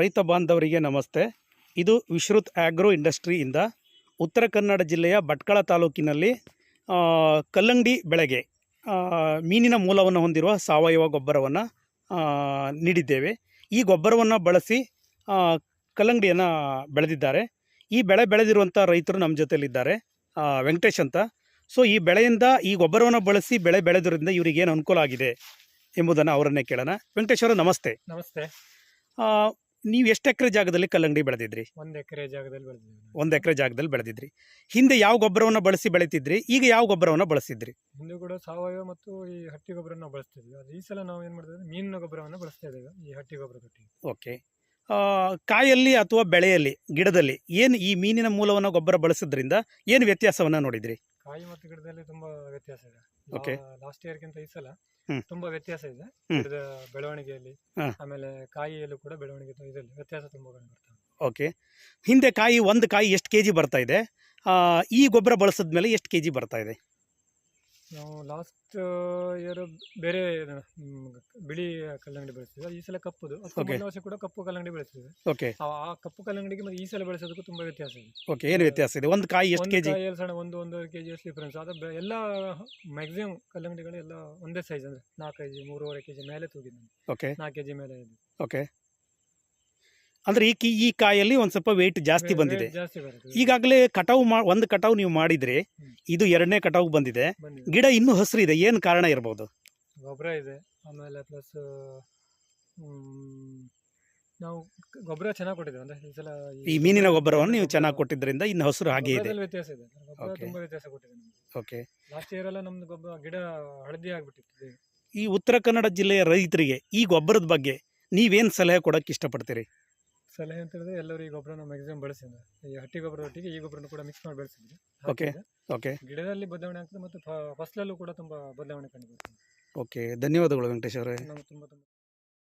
ರೈತ ಬಾಂಧವರಿಗೆ ನಮಸ್ತೆ. ಇದು ವಿಶ್ರುತ್ ಆಗ್ರೋ ಇಂಡಸ್ಟ್ರಿಯಿಂದ ಉತ್ತರ ಕನ್ನಡ ಜಿಲ್ಲೆಯ ಭಟ್ಕಳ ತಾಲೂಕಿನಲ್ಲಿ ಕಲ್ಲಂಗಡಿ ಬೆಳೆಗೆ ಮೀನಿನ ಮೂಲವನ್ನು ಹೊಂದಿರುವ ಸಾವಯವ ಗೊಬ್ಬರವನ್ನು ನೀಡಿದ್ದೇವೆ. ಈ ಗೊಬ್ಬರವನ್ನು ಬಳಸಿ ಕಲ್ಲಂಗಡಿಯನ್ನು ಬೆಳೆದಿದ್ದಾರೆ. ಈ ಬೆಳೆ ಬೆಳೆದಿರುವಂಥ ರೈತರು ನಮ್ಮ ಜೊತೆಯಲ್ಲಿದ್ದಾರೆ ವೆಂಕಟೇಶ್ ಅಂತ. ಸೊ ಈ ಬೆಳೆಯಿಂದ ಈ ಗೊಬ್ಬರವನ್ನು ಬಳಸಿ ಬೆಳೆ ಬೆಳೆದಿರೋದ್ರಿಂದ ಇವರಿಗೇನು ಏನು ಅನುಕೂಲ ಆಗಿದೆ ಎಂಬುದನ್ನು ಅವರನ್ನೇ ಕೇಳೋಣ. ವೆಂಕಟೇಶ್ ಅವರು ನಮಸ್ತೆ. ನಮಸ್ತೆ. ನೀವು ಎಷ್ಟು ಎಕರೆ ಜಾಗದಲ್ಲಿ ಕಲ್ಲಂಗಡಿ ಬೆಳೆದಿದ್ರಿ? ಒಂದು ಎಕರೆ ಜಾಗದಲ್ಲಿ ಬೆಳೆದಿದ್ರಿ ನಾವು. ಒಂದು ಎಕರೆ ಜಾಗದಲ್ಲಿ ಬೆಳೆದಿದ್ರಿ. ಹಿಂದೆ ಯಾವ ಗೊಬ್ಬರವನ್ನು ಬಳಸಿ ಬೆಳೀತಿದ್ರಿ? ಈಗ ಯಾವ ಗೊಬ್ಬರವನ್ನು ಬಳಸಿದ್ರಿ? ಹಿಂದೆ ಕೂಡ ಸಾವಯವ ಮತ್ತು ಈ ಹಟ್ಟಿ ಗೊಬ್ಬರವನ್ನು ನಾವು ಬಳಸ್ತಿದ್ವಿ. ಅದು ಈ ಸಲ ನಾವು ಏನು ಅಂದ್ರೆ ಮೀನಿನ ಗೊಬ್ಬರವನ್ನು ಬಳಸ್ತಾ ಇದ್ದೇವೆ ಈ ಹಟ್ಟಿ ಗೊಬ್ಬರ ತೊಟ್ಟಿಗೆ. ಓಕೆ. ಆ, ಕಾಯಲ್ಲಿ ಅಥವಾ ಬೆಳೆಯಲ್ಲಿ ಗಿಡದಲ್ಲಿ ಏನು ಈ ಮೀನಿನ ಮೂಲವನ್ನು ಗೊಬ್ಬರ ಬಳಸೋದ್ರಿಂದ ಏನು ವ್ಯತ್ಯಾಸವನ್ನು ನೋಡಿದ್ರಿ? ಕಾಯಿ ಮತ್ತು ಗಿಡದಲ್ಲಿ ತುಂಬಾ ವ್ಯತ್ಯಾಸ ಇದೆ ಓಕೆ. ಲಾಸ್ಟ್ ಇಯರ್ಗಿಂತ ಈ ಸಲ ಹ್ಮ್. ತುಂಬಾ ವ್ಯತ್ಯಾಸ ಇದೆ ಹ್ಮ್. ಗಿಡದ ಬೆಳವಣಿಗೆಯಲ್ಲಿ ಹಾ. ಆಮೇಲೆ ಕಾಯಿಯಲ್ಲೂ ಕೂಡ ಬೆಳವಣಿಗೆ ಇದರಲ್ಲಿ ವ್ಯತ್ಯಾಸ ತುಂಬಾ ಕಂಡು ಬರ್ತದೆ ಓಕೆ ಹಿಂದೆ ಕಾಯಿ ಒಂದು ಕಾಯಿ ಎಷ್ಟು ಕೆಜಿ ಬರ್ತಾ ಇದೆ ಆ, ಈ ಗೊಬ್ಬರ ಬಳಸಿದ್ಮೇಲೆ ಎಷ್ಟು ಕೆಜಿ ಬರ್ತಾ ಇದೆ ನಾವು ಲಾಸ್ಟ್ ಇಯರ್ ಬೇರೆ ಬಿಳಿ ಕಲ್ಲಂಗಡಿ ಬೆಳೆಸಿದ್ವಿ. ಈ ಸಲ ಕಪ್ಪುದು. ವರ್ಷ ಕೂಡ ಕಪ್ಪು ಕಲ್ಲಂಗಡಿ ಬೆಳೆಸಿದ್ವಿ. ಓಕೆ ಆ ಕಪ್ಪು ಕಲ್ಲಂಗಡಿಗೆ ಮತ್ತೆ ಈ ಸಲ ಬೆಳೆಸೋದಕ್ಕೂ ತುಂಬಾ ವ್ಯತ್ಯಾಸ ಇದೆ. ಓಕೆ ಏನು ವ್ಯತ್ಯಾಸ ಇದೆ? ಒಂದು ಕಾಯಿ ಎಷ್ಟು ಕೆಜಿ? ಸಣ್ಣ ಒಂದು ಒಂದೂವರೆ ಕೆಜಿ ಅಷ್ಟು ಡಿಫ್ರೆನ್ಸ್ ಅದು ಎಲ್ಲ ಮ್ಯಾಕ್ಸಿಮಮ್ ಕಲ್ಲಂಗಡಿಗಳು ಎಲ್ಲ ಒಂದೇ ಸೈಜ್ ಅಂದ್ರೆ ನಾಲ್ಕು ಕೆಜಿ ಮೂರುವರೆ ಕೆಜಿ ಮೇಲೆ ತೂಗಿದ್ದು ನಾನು ಓಕೆ ನಾಲ್ಕು ಕೆಜಿ ಮೇಲೆ ಇದೆ. ಓಕೆ ಅಂದರೆ ಈ ಕಿ ಈ ಕಾಯಲ್ಲಿ ಒಂದು ಸ್ವಲ್ಪ ವೆಯ್ಟ್ ಜಾಸ್ತಿ ಬಂದಿದೆ. weight ಜಾಸ್ತಿ ಬರುತ್ತೆ. ಈಗಾಗಲೇ ಕಟಾವು ಮಾ ಒಂದು ಕಟಾವು ನೀವು ಮಾಡಿದ್ರೆ ಇದು ಎರಡನೇ ಕಟಾವು ಬಂದಿದೆ. ಬಂದಿದೆ. ಗಿಡ ಇನ್ನೂ ಹಸಿರು ಇದೆ ಏನು ಕಾರಣ ಇರಬಹುದು ಗೊಬ್ಬರ ಇದೆ. ಆಮೇಲೆ ಪ್ಲಸ್ ನಾವು ಗೊಬ್ಬರ ಚೆನ್ನಾಗಿ ಕೊಟ್ಟಿದ್ದೇವೆ. ಅಂದ್ರೆ ಈ ಸಲ ಈ ಮೀನಿನ ಗೊಬ್ಬರವನ್ನು ನೀವು ಚೆನ್ನಾಗಿ ಕೊಟ್ಟಿದ್ದರಿಂದ ಇನ್ನು ಹಸಿರು ಹಾಗೆ ಇದೆ. ಗೊಬ್ಬರದಲ್ಲಿ ವ್ಯತ್ಯಾಸ ಇದೆ. ಗೊಬ್ಬರ Okay. ತುಂಬಾ ವ್ಯತ್ಯಾಸ ಕೊಟ್ಟಿದೆ ಓಕೆ ಲಾಸ್ಟ್ ಇಯರ್ ಎಲ್ಲ ನಮ್ದು ಗೊಬ್ಬರ ಗಿಡ ಹಳದಿ ಆಗ್ಬಿಟ್ಟಿತ್ತು. ಈ ಉತ್ತರ ಕನ್ನಡ ಜಿಲ್ಲೆಯ ರೈತರಿಗೆ ಈ ಗೊಬ್ಬರದ ಬಗ್ಗೆ ನೀವೇನು ಸಲಹೆ ಕೊಡೋಕ್ಕೆ ಇಷ್ಟಪಡ್ತೀರಿ? ಸಲಹೆ ಅಂತ ಹೇಳಿದ್ರೆ ಎಲ್ಲರೂ ಈ ಗೊಬ್ಬರನ ಮ್ಯಾಕ್ಸಿಮಮ್ ಬಳಸಿದ್ರು ಈ ಹಟ್ಟಿ ಗೊಬ್ಬರ ಒಟ್ಟಿಗೆ ಈ ಗೊಬ್ಬರನ ಕೂಡ ಮಿಕ್ಸ್ ಮಾಡಿ ಬೆಳೆಸಿದ್ರು ಓಕೆ ಓಕೆ ಗಿಡದಲ್ಲಿ ಬದಲಾವಣೆ ಆಗ್ತದೆ ಮತ್ತು ಫ- ಫಸಲಲ್ಲೂ ಕೂಡ ತುಂಬಾ ಬದಲಾವಣೆ ಕಂಡು ಬರ್ತದೆ ಓಕೆ ಧನ್ಯವಾದಗಳು ವೆಂಕಟೇಶ್ ಅವರೇ. ನಮ್ಗೆ ತುಂಬ ತುಂಬಾ